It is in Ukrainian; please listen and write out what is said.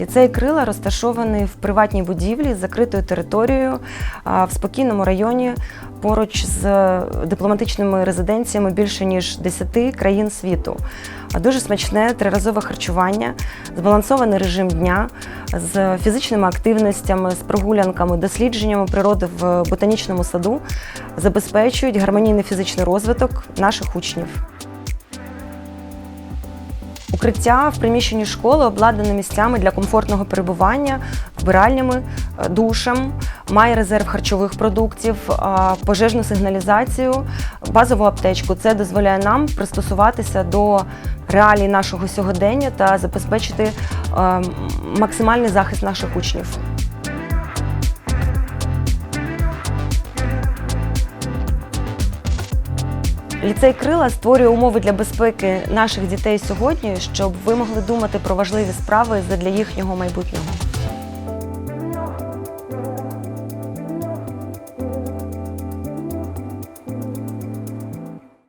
Ліцей Крила розташований в приватній будівлі з закритою територією в спокійному районі поруч з дипломатичними резиденціями більше ніж 10 країн світу. Дуже смачне триразове харчування, збалансований режим дня з фізичними активностями, з прогулянками, дослідженнями природи в ботанічному саду забезпечують гармонійний фізичний розвиток наших учнів. Укриття в приміщенні школи обладнане місцями для комфортного перебування, вбиральнями, е, душем, має резерв харчових продуктів, пожежну сигналізацію, базову аптечку. Це дозволяє нам пристосуватися до реалій нашого сьогодення та забезпечити е, максимальний захист наших учнів. Ліцей Крила створює умови для безпеки наших дітей сьогодні, щоб ви могли думати про важливі справи для їхнього майбутнього.